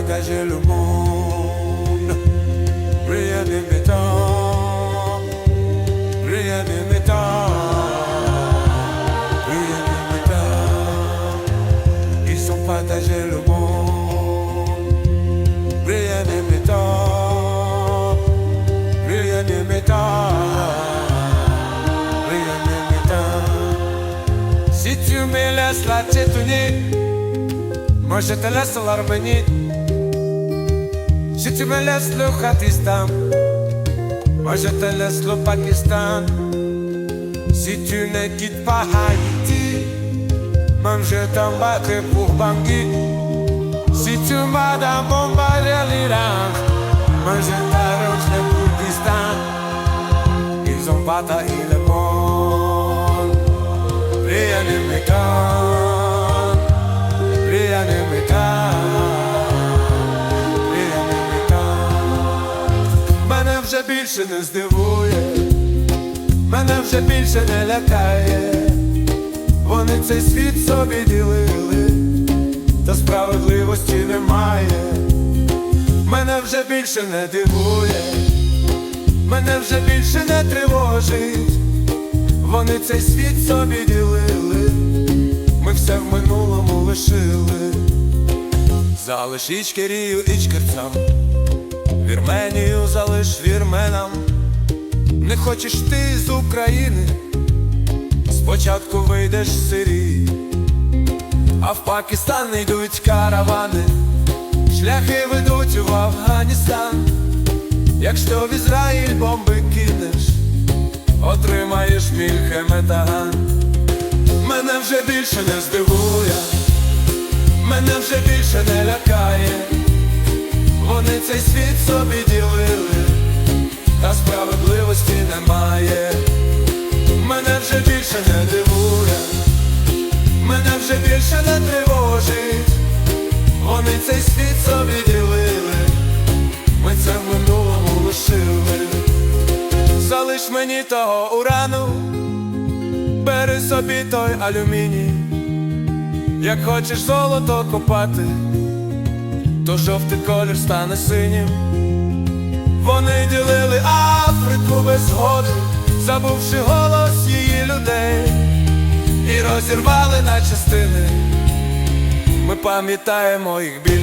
partager le monde. Rien ne m'étonne, rien ne m'étonne, rien ne m'étonne. Ils ont partagé le monde. Rien ne m'étonne, rien ne m'étonne, rien ne m'étonne. Si tu me laisses la Tchétchénie, moi je te laisse l'Arménie. Tu me laisses le Kurdistan, moi je te laisse le Pakistan. Si tu ne quittes pas Haïti, même je t'en battrai pour Bangui. Si tu m'as dans bombardé l'Iran, moi je t'arrangerai вже більше не здивує, мене вже більше не лякає. Вони цей світ собі ділили, та справедливості немає. Мене вже більше не дивує, мене вже більше не тривожить. Вони цей світ собі ділили, ми все в минулому лишили. Залиш Ічкерію ічкерцям, Вірменію залиш вірменам. Не хочеш ти з України, спочатку вийдеш з Сирії, а в Пакистан йдуть каравани, шляхи ведуть в Афганістан. Якщо в Ізраїль бомби кинеш, отримаєш мільхе метаган. Мене вже більше не здивує, мене вже більше не лякає. Цей світ собі ділили, та справедливості немає. Мене вже більше не дивує, мене вже більше не тривожить. Вони цей світ собі ділили, ми це в минулому лишили. Залиш мені того урану, бери собі той алюміній, як хочеш золото копати, то жовтий колір стане синім. Вони ділили Африку без згоди, забувши голос її людей, і розірвали на частини. Ми пам'ятаємо їх біль